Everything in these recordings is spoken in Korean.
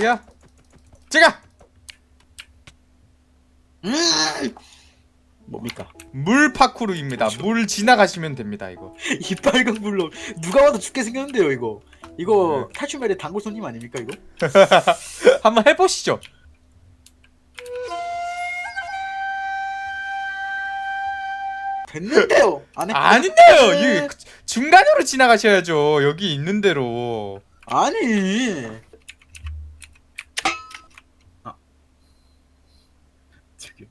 저기요. 제가 음! 뭡니까? 물 파쿠르입니다. 물 지나가시면 됩니다. 이거. 이 빨간 불로 누가 와도 죽게 생겼는데요 이거. 이거 탈출멜의 단골 손님 아닙니까 이거? 한번 해보시죠. 됐는데요. 안 해. 아닌데요. 이 중간으로 지나가셔야죠. 여기 있는 대로. 아니. 저기 예.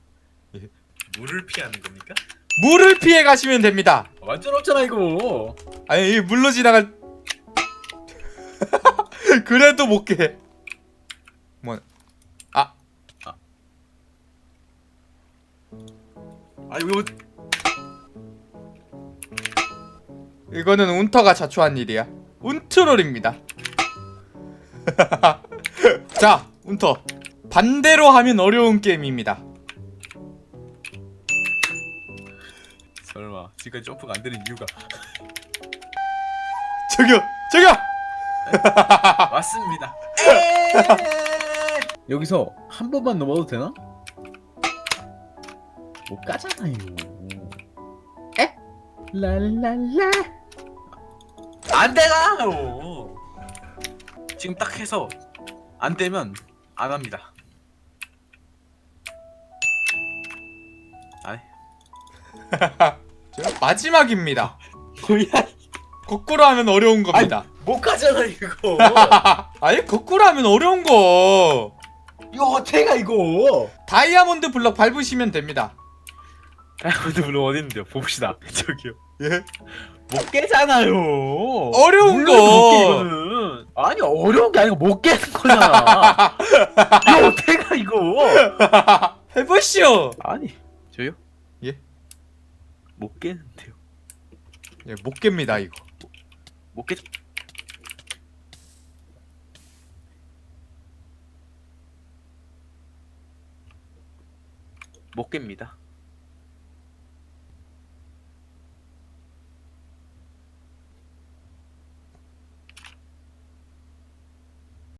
물을 피하는 겁니까? 물을 피해 가시면 됩니다. 완전 없잖아 이거. 아니 이 물로 지나갈 그래도 못 깨. 뭐 아, 아 이거 이거는 운터가 자초한 일이야. 운트롤입니다. 자, 운터. 반대로 하면 어려운 게임입니다. 설마 지금까지 점프가 안 되는 이유가 저기요, 저기요. 맞습니다. 여기서 한 번만 넘어도 되나? 못 가잖아요. 에? 랄랄라. 안 되나 요? 지금 딱 해서 안 되면 안 합니다. 저 마지막입니다. 뭐야? 거꾸로 하면 어려운 겁니다. 못 가잖아 이거. 아니, 거꾸로 하면 어려운 거. 이거 어때가 이거? 다이아몬드 블럭 밟으시면 됩니다. 다이아몬드 물론 어디 있는데요? 봅시다. 저기요. 예? 못 깨잖아요. 어려운 물론 못 깨, 거. 이거는. 아니 어려운 게 아니고 못 깨는 거잖아. 이거 어때가 이거? 해보시오. 아니 저요? 예? 못 깨는데요. 예, 못 깹니다, 이거. 못 깨. 못 깹니다.